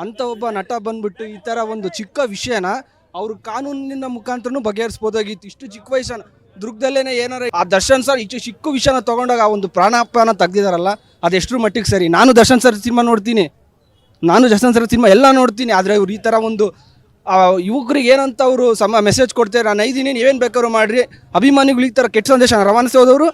ಅಂತ ಒಬ್ಬ ನಟ ಬಂದ್ಬಿಟ್ಟು ಈ ತರ ಒಂದು ಚಿಕ್ಕ ವಿಷಯನ ಅವರು ಕಾನೂನಿನ ಮುಖಾಂತರ ಬಗೆಹರಿಸಬಹುದಾಗಿತ್ತು ಇಷ್ಟು ಚಿಕ್ಕ ವಯಸ್ಸನ ದುರ್ಗದಲ್ಲೇನೆ ಏನಾರ ಆ ದರ್ಶನ್ ಸರ್ ಇಷ್ಟು ಚಿಕ್ಕ ವಿಷಯನ ತಗೊಂಡಾಗ ಆ ಒಂದು ಪ್ರಾಣಾಪಾನ ತೆಗ್ದಿದಾರಲ್ಲ ಅದೆಷ್ಟರ ಮಟ್ಟಿಗೆ ಸರಿ? ನಾನು ದರ್ಶನ್ ಸರ್ ಸಿನಿಮಾ ನೋಡ್ತೀನಿ. ನಾನು ದರ್ಶನ್ ಸರ್ ಸಿನಿಮಾ ಎಲ್ಲ ನೋಡ್ತೀನಿ. ಆದರೆ ಇವ್ರು ಈ ಥರ ಒಂದು ಯುವಕರಿಗೆ ಏನಂತ ಅವರು ಸಮ ಮೆಸೇಜ್ ಕೊಡ್ತಾರೆ, ನಾನು ಐದಿನಿ ನೀವೇನು ಬೇಕಾದ್ರು ಮಾಡ್ರಿ. ಅಭಿಮಾನಿಗಳು ಈ ಥರ ಕೆಟ್ಟ ಸಂದೇಶ ರವಾನಿಸೋದವರು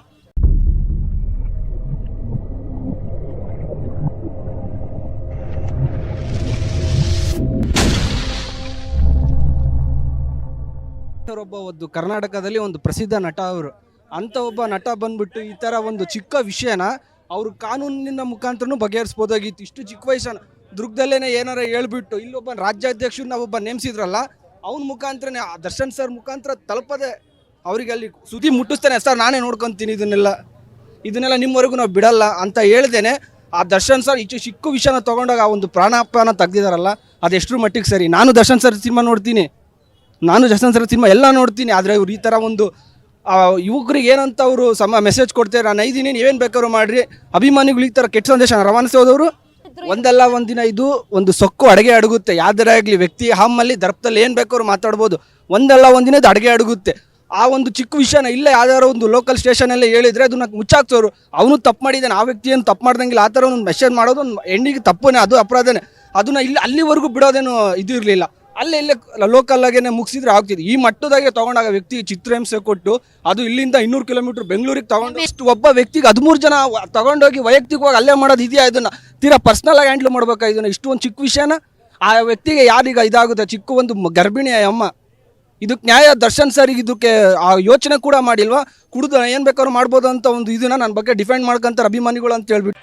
ಒಬ್ಬ ಒಂದು ಕರ್ನಾಟಕದಲ್ಲಿ ಒಂದು ಪ್ರಸಿದ್ಧ ನಟ ಅವರು. ಅಂತ ಒಬ್ಬ ನಟ ಬಂದ್ಬಿಟ್ಟು ಈ ಥರ ಒಂದು ಚಿಕ್ಕ ವಿಷಯನ ಅವರು ಕಾನೂನಿನ ಮುಖಾಂತರ ಬಗೆಹರಿಸ್ಬೋದಾಗಿತ್ತು. ಇಷ್ಟು ಚಿಕ್ಕ ವಯಸ್ಸನ ದುರ್ಗದಲ್ಲೇನೆ ಏನಾರ ಹೇಳ್ಬಿಟ್ಟು ಇಲ್ಲೊಬ್ಬ ರಾಜ್ಯಾಧ್ಯಕ್ಷರನ್ನ ಒಬ್ಬ ನೇಮಿಸಿದ್ರಲ್ಲ, ಅವನ ಮುಖಾಂತರನೇ ಆ ದರ್ಶನ್ ಸರ್ ಮುಖಾಂತರ ತಲುಪದೆ ಅವರಿಗೆ ಅಲ್ಲಿ ಸುದ್ದಿ ಮುಟ್ಟಿಸ್ತಾನೆ. ಸರ್, ನಾನೇ ನೋಡ್ಕೊತೀನಿ ಇದನ್ನೆಲ್ಲ. ಇದನ್ನೆಲ್ಲ ನಿಮ್ಮವರೆಗೂ ನಾವು ಬಿಡಲ್ಲ ಅಂತ ಹೇಳ್ದೇನೆ ಆ ದರ್ಶನ್ ಸರ್ ಇಷ್ಟು ಚಿಕ್ಕ ವಿಷಯನ ತಗೊಂಡಾಗ ಆ ಒಂದು ಪ್ರಾಣಾಪಾನ ತೆಗ್ದಿದಾರಲ್ಲ, ಅದೆಷ್ಟರ ಮಟ್ಟಿಗೆ ಸರಿ? ನಾನು ದರ್ಶನ್ ಸರ್ ಸಿನಿಮಾ ನೋಡ್ತೀನಿ. ನಾನು ಜಸ್ಟನ್ ಸರ್ ಸಿನಿಮಾ ಎಲ್ಲ ನೋಡ್ತೀನಿ, ಆದರೆ ಇವ್ರು ಈ ಥರ ಒಂದು ಯುವಕರಿಗೆ ಏನಂತ ಅವರು ಸಮ ಮೆಸೇಜ್ ಕೊಡ್ತಾರೆ, ನಾನು ಐದಿನಿ ಏನು ಬೇಕಾದ್ರು ಮಾಡಿರಿ. ಅಭಿಮಾನಿಗಳು ಈ ಥರ ಕೆಟ್ಟ ಸಂದೇಶ ರವಾನಿಸೋದವರು ಒಂದಲ್ಲ ಒಂದಿನ ಇದು ಒಂದು ಸೊಕ್ಕು ಅಡುಗೆ ಅಡಗುತ್ತೆ. ಯಾವ್ದಾರ ಆಗಲಿ ವ್ಯಕ್ತಿ ಹಮ್ಮಲ್ಲಿ, ದರ್ಪದಲ್ಲಿ ಏನು ಬೇಕಾದ್ರು ಮಾತಾಡ್ಬೋದು. ಒಂದಲ್ಲ ಒಂದಿನ ಇದು ಅಡುಗೆ ಅಡಗುತ್ತೆ. ಆ ಒಂದು ಚಿಕ್ಕ ವಿಷಯನ ಇಲ್ಲ ಯಾವ್ದಾರ ಒಂದು ಲೋಕಲ್ ಸ್ಟೇಷನಲ್ಲೇ ಹೇಳಿದರೆ ಅದನ್ನ ಮುಚ್ಚಾಕ್ತವ್ರು ಅವನು ತಪ್ಪು ಮಾಡಿದ್ದಾನೆ, ಆ ವ್ಯಕ್ತಿ ಏನು ತಪ್ಪು ಮಾಡ್ದಂಗಿಲ್ಲ, ಆ ಥರ ಒಂದು ಮೆಸೇಜ್ ಮಾಡೋದು ಒಂದು ಹೆಣ್ಣಿಗೆ ತಪ್ಪನೇ, ಅದು ಅಪರಾಧನೇ. ಅದನ್ನ ಇಲ್ಲಿ, ಅಲ್ಲಿವರೆಗೂ ಬಿಡೋದೇನು ಇದು ಇರಲಿಲ್ಲ. ಅಲ್ಲೇ ಇಲ್ಲೇ ಲೋಕಲ್ ಆಗೇನೆ ಮುಗಿಸಿದ್ರೆ ಆಗ್ತಿದೆ. ಈ ಮಟ್ಟದಾಗೆ ತಗೊಂಡಾಗ ವ್ಯಕ್ತಿ ಚಿತ್ರಹಿಂಸೆ ಕೊಟ್ಟು ಅದು ಇಲ್ಲಿಂದ ಇನ್ನೂರು ಕಿಲೋಮೀಟರ್ ಬೆಂಗಳೂರಿಗೆ ತಗೊಂಡು ಇಷ್ಟು ಒಬ್ಬ ವ್ಯಕ್ತಿಗೆ ಹದಿಮೂರು ಜನ ತಗೊಂಡೋಗಿ ವೈಯಕ್ತಿಕವಾಗಿ ಅಲ್ಲೇ ಮಾಡೋದು ಇದೆಯಾ ಇದನ್ನ? ತೀರಾ ಪರ್ಸ್ನಲ್ ಆಗಿ ಹ್ಯಾಂಡ್ಲ್ ಮಾಡ್ಬೇಕಾ ಇದನ್ನ? ಇಷ್ಟು ಒಂದು ಚಿಕ್ಕ ವಿಷಯನ ಆ ವ್ಯಕ್ತಿಗೆ ಯಾರೀಗ ಇದಾಗುತ್ತೆ? ಚಿಕ್ಕ ಒಂದು ಗರ್ಭಿಣಿಯ ಗರ್ಭಿಣಿ ಅಮ್ಮ. ಇದಕ್ಕೆ ನ್ಯಾಯ ದರ್ಶನ್ ಸರಿಗೆ ಇದಕ್ಕೆ ಆ ಯೋಚನೆ ಕೂಡ ಮಾಡಿಲ್ವಾ? ಕುಡಿದು ಏನು ಬೇಕಾದ್ರೂ ಮಾಡ್ಬೋದು ಅಂತ ಒಂದು ಇದನ್ನ ನನ್ನ ಬಗ್ಗೆ ಡಿಫೆಂಡ್ ಮಾಡ್ಕೊಂತಾರೆ ಅಭಿಮಾನಿಗಳು ಅಂತ ಹೇಳ್ಬಿಟ್ಟು.